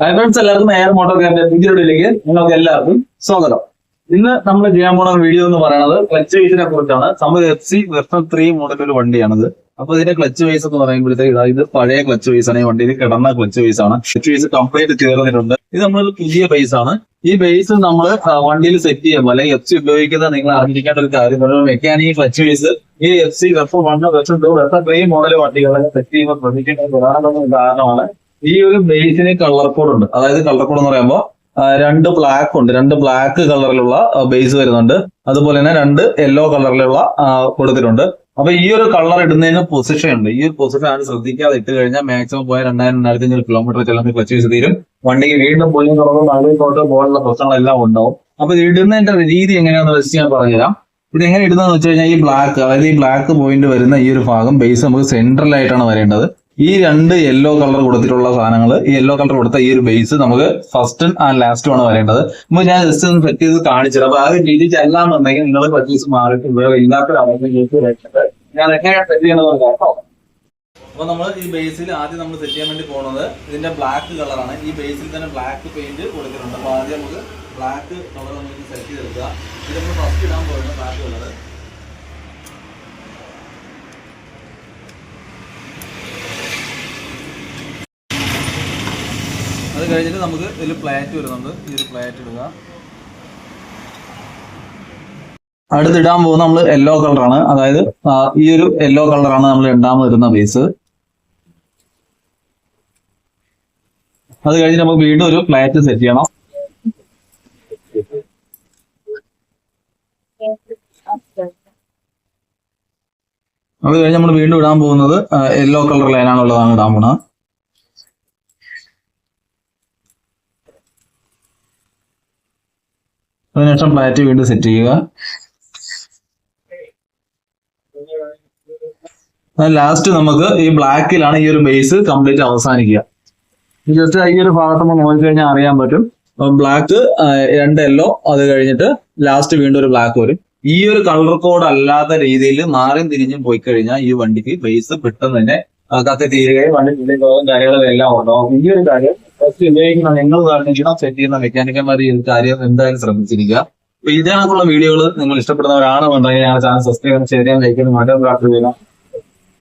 Hi friends എല്ലാവർക്കും air motor കാറിന്റെ വീഡിയോയിലേക്ക് നിങ്ങൾക്ക് എല്ലാവർക്കും സ്വാഗതം. ഇന്ന് നമ്മൾ ചെയ്യാൻ പോണ വീഡിയോ എന്ന് പറയുന്നത് ക്ലച്ച് വേസിനെ കുറിച്ചാണ്. നമ്മൾ F C version three model ഒരു വണ്ടിയാണിത്. അപ്പൊ ഇതിന്റെ ക്ലച്ച് വേസ് എന്ന് പറയുമ്പോഴത്തേക്ക് ഇതാ പഴയ ക്ലച്ച് വേസ് ആണ്. ഈ വണ്ടിയിൽ കിടന്ന ക്ലച്ച് വേസ് ആണ്. ക്ലച്ച് വേസ് കംപ്ലീറ്റ് ചേർന്നിട്ടുണ്ട് ഇത് നമ്മൾ പുതിയ ബേസ് ആണ്. ഈ ബേസ് നമ്മൾ വണ്ടിയിൽ സെറ്റ് ചെയ്യുമ്പോൾ അല്ലെങ്കിൽ എഫ് സി ഉപയോഗിക്കുന്ന നിങ്ങൾ അറിഞ്ഞിരിക്കേണ്ട ഒരു കാര്യം മെക്കാനിക് ക്ലച്ച് വൈസ് ഈ F C version one version two version three model വണ്ടികളെ set ചെയ്യുമ്പോൾ ശ്രദ്ധിക്കേണ്ട ഒരു പ്രധാനപ്പെട്ട കാരണമാണ് ഈ ഒരു ബേസിന് കളർ കോഡ് ഉണ്ട്. അതായത് കളർ കോഡ് എന്ന് പറയുമ്പോൾ രണ്ട് ബ്ലാക്ക് ഉണ്ട്. രണ്ട് ബ്ലാക്ക് കളറിലുള്ള ബേസ് വരുന്നുണ്ട്. അതുപോലെ തന്നെ രണ്ട് യെല്ലോ കളറിലുള്ള കൊടുത്തിട്ടുണ്ട്. അപ്പൊ ഈ ഒരു കളർ ഇടുന്നതിന് പൊസിഷൻ ഉണ്ട്. ഈ ഒരു പൊസിഷൻ ആണ് ശ്രദ്ധിക്കാതെ ഇട്ട് കഴിഞ്ഞാൽ മാക്സിമം പോയ രണ്ടായിരം രണ്ടായിരത്തി അഞ്ഞൂറ് കിലോമീറ്റർ ചെല്ലുമ്പോൾ ക്ലച്ച് വെച്ച് തീരും. വണ്ടിക്ക് വീണ്ടും പോയി തുടങ്ങും. നടുവിലോട്ട് പോലുള്ള പ്രശ്നങ്ങളെല്ലാം ഉണ്ടാവും. അപ്പൊ ഇത് ഇടുന്നതിന്റെ രീതി എങ്ങനെയാണെന്ന് വെച്ച് ഞാൻ പറഞ്ഞുതരാം. ഇത് എങ്ങനെ ഇടുന്നതെന്ന് വെച്ച് കഴിഞ്ഞാൽ ഈ ബ്ലാക്ക് അതായത് ഈ ബ്ലാക്ക് പോയിന്റ് വരുന്ന ഈ ഒരു ഭാഗം ബേസ് നമുക്ക് സെൻട്രൽ ആയിട്ടാണ് വരേണ്ടത്. ഈ രണ്ട് യെല്ലോ കളർ കൊടുത്തിട്ടുള്ള സാധനങ്ങൾ ഈ യെല്ലോ കളർ കൊടുത്ത ഈ ഒരു ബേസ് നമുക്ക് ഫസ്റ്റ് ആൻഡ് ലാസ്റ്റും ആണ് വരേണ്ടത്. അപ്പൊ ഞാൻ ജസ്റ്റ് ഒന്ന് സെറ്റ് ചെയ്ത് കാണിച്ചത് അപ്പൊ ആ ഒരു രീതിക്ക് അല്ലാന്നുണ്ടെങ്കിൽ നിങ്ങൾ പറ്റീസ് മാറിയിട്ട് ഉപയോഗം ഇല്ലാത്തൊരവസ്ഥ ഞാൻ എങ്ങനെയാണ് സെറ്റ് ചെയ്യണമെന്ന് കേട്ടോ. അപ്പൊ നമ്മൾ ഈ ബേസിൽ ആദ്യം നമ്മൾ സെറ്റ് ചെയ്യാൻ വേണ്ടി പോകുന്നത് ഇതിന്റെ ബ്ലാക്ക് കളറാണ് ഈ ബേസിൽ തന്നെ ബ്ലാക്ക് പെയിന്റ് കൊടുത്തിട്ടുണ്ട്. അപ്പൊ ആദ്യം നമുക്ക് ബ്ലാക്ക് കളർ നമുക്ക് സെറ്റ് ചെയ്തെടുക്കുക. ഇത് നമ്മൾ ഫസ്റ്റ് ഇടാൻ പോകുന്നത് ബ്ലാക്ക് കളർ അത് കഴിഞ്ഞിട്ട് നമുക്ക് ഇതിൽ പ്ലേറ്റ് വരുന്നുണ്ട്. ഈ ഒരു പ്ലേറ്റ് ഇടുക. അടുത്തിടാൻ പോകുന്ന നമ്മൾ യെല്ലോ കളറാണ് അതായത് ഈ ഒരു യെല്ലോ കളറാണ് നമ്മൾ ഇടാൻ വരുന്ന ബേസ് അത് കഴിഞ്ഞ് നമുക്ക് വീണ്ടും ഒരു പ്ലേറ്റ് സെറ്റ് ചെയ്യണം. അത് കഴിഞ്ഞ് നമ്മൾ വീണ്ടും ഇടാൻ പോകുന്നത് യെല്ലോ കളർ ലൈനാണുള്ളതാണ് ഇടാൻ പോകുന്നത്. അതിനുശേഷം പ്ലാറ്റ് വീണ്ടും സെറ്റ് ചെയ്യുക. ലാസ്റ്റ് നമുക്ക് ഈ ബ്ലാക്കിലാണ് ഈ ഒരു ബേസ് കംപ്ലീറ്റ് അവസാനിക്കുക. ജസ്റ്റ് ഈ ഒരു ഭാഗത്ത് നമ്മൾ നോക്കിക്കഴിഞ്ഞാൽ അറിയാൻ പറ്റും. ബ്ലാക്ക് രണ്ട് യെല്ലോ അത് കഴിഞ്ഞിട്ട് ലാസ്റ്റ് വീണ്ടും ഒരു ബ്ലാക്ക് വരും. ഈ ഒരു കളർ കോഡ് അല്ലാത്ത രീതിയിൽ മാറിയും തിരിഞ്ഞും പോയി കഴിഞ്ഞാൽ ഈ വണ്ടിക്ക് ബേസ് പെട്ടെന്ന് തന്നെ കത്തി തീരുകയും വണ്ടി ഉള്ളിൽ പോകും കാര്യങ്ങളും എല്ലാം ഉണ്ടാവും. ഈ ഒരു കാര്യം ഫസ്റ്റ് ഉപയോഗിക്കുന്ന നിങ്ങൾ കാണിക്കണം സെറ്റ് ചെയ്യുന്ന മെക്കാനിക്കന്മാർ ഈ കാര്യം എന്തായാലും ശ്രമിച്ചിരിക്കുക അപ്പൊ ഇതിനകത്തുള്ള വീഡിയോകൾ നിങ്ങൾ ഇഷ്ടപ്പെടുന്നവരാണെന്നുണ്ടെങ്കിൽ ഞങ്ങളുടെ ചാനൽ സബ്സ്ക്രൈബ് ചെയ്യാൻ ലൈക്ക് മാറ്റം പ്രാർത്ഥന ചെയ്യണം.